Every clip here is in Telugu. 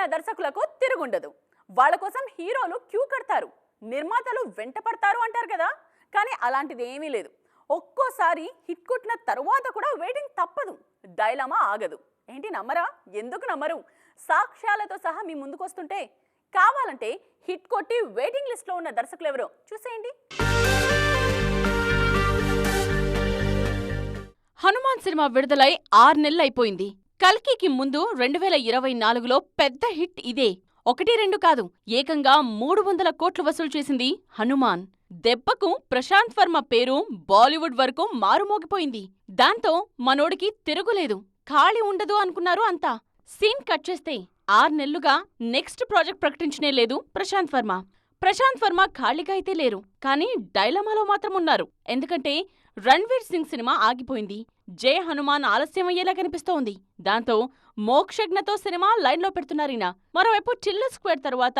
అయిన దర్శకులకు తిరుగుండదు. వాళ్ళ కోసం హీరోలు క్యూ కడతారు. నిర్మాతలు వెంట పడతారు అంటారు కదా? కానీ అలాంటిది ఏమీ లేదు. ఒక్కోసారి హిట్ కొట్టిన తరువాత కూడా వెయిటింగ్ తప్పదు. డైలమా ఆగదు. ఏంటి నమ్మరా? ఎందుకు నమ్మరు? సాక్ష్యాలతో సహా మీ ముందుకు వస్తుంటే కావాలంటే హిట్ కొట్టి వెయిటింగ్ లిస్ట్లో ఉన్న దర్శకులు ఎవరో చూసేయండి. హనుమాన్ సినిమా విడుదలై ఆరు నెలలు అయిపోయింది కల్కికి ముందు రెండు వేల ఇరవై నాలుగులో పెద్ద హిట్ ఇదే. ఒకటి రెండు కాదు ఏకంగా మూడు వందల కోట్లు వసూలు చేసింది హనుమాన్. దెబ్బకు ప్రశాంత్ వర్మ పేరు బాలీవుడ్ వరకు మారుమోగిపోయింది. దాంతో మనోడికి తిరుగులేదు. ఖాళీ ఉండదు అనుకున్నారు అంతా. సీన్ కట్ చేస్తే ఆరు నెలలుగా నెక్స్ట్ ప్రాజెక్ట్ ప్రకటించనే లేదు ప్రశాంత్ వర్మ. ప్రశాంత్ వర్మ ఖాళీగా అయితే లేరు కానీ డైలమాలో మాత్రం ఉన్నారు. ఎందుకంటే రణ్వీర్ సింగ్ సినిమా ఆగిపోయింది. జయ హనుమాన్ ఆలస్యమయ్యేలా కనిపిస్తోంది. దాంతో మోక్షజ్ఞతో సినిమా లైన్లో పెడుతున్నారీన. మరోవైపు చిల్లర్ స్క్వేర్ తర్వాత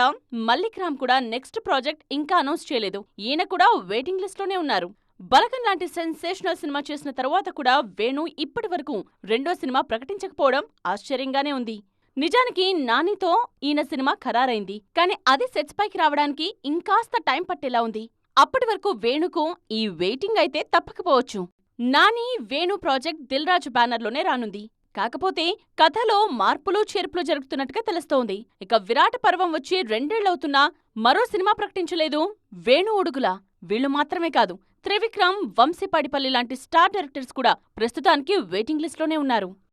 మల్లిక్ రామ్ కూడా నెక్స్ట్ ప్రాజెక్ట్ ఇంకా అనౌన్స్ చేయలేదు. ఈయన కూడా వెయిటింగ్ లిస్ట్లోనే ఉన్నారు. బలగన్ లాంటి సెన్సేషనల్ సినిమా చేసిన తర్వాత కూడా వేణు ఇప్పటి వరకు రెండో సినిమా ప్రకటించకపోవడం ఆశ్చర్యంగానే ఉంది. నిజానికి నానితో ఈయన సినిమా ఖరారైంది. కానీ అది సెట్స్ పైకి రావడానికి ఇంకాస్త టైం పట్టేలా ఉంది. అప్పటి వరకు వేణుకు ఈ వెయిటింగ్ అయితే తప్పకపోవచ్చు. నాని వేణు ప్రాజెక్ట్ దిల్రాజు బ్యానర్లోనే రానుంది. కాకపోతే కథలో మార్పులు చేర్పులు జరుగుతున్నట్టుగా తెలుస్తోంది. ఇక విరాట పర్వం వచ్చి రెండేళ్ళవుతున్నా మరో సినిమా ప్రకటించలేదు. వేణు ఉడుగుల వీళ్ళు మాత్రమే కాదు త్రివిక్రమ్ వంశీపాడిపల్లి లాంటి స్టార్ డైరెక్టర్స్ కూడా ప్రస్తుతానికి వెయిటింగ్ లిస్ట్లోనే ఉన్నారు.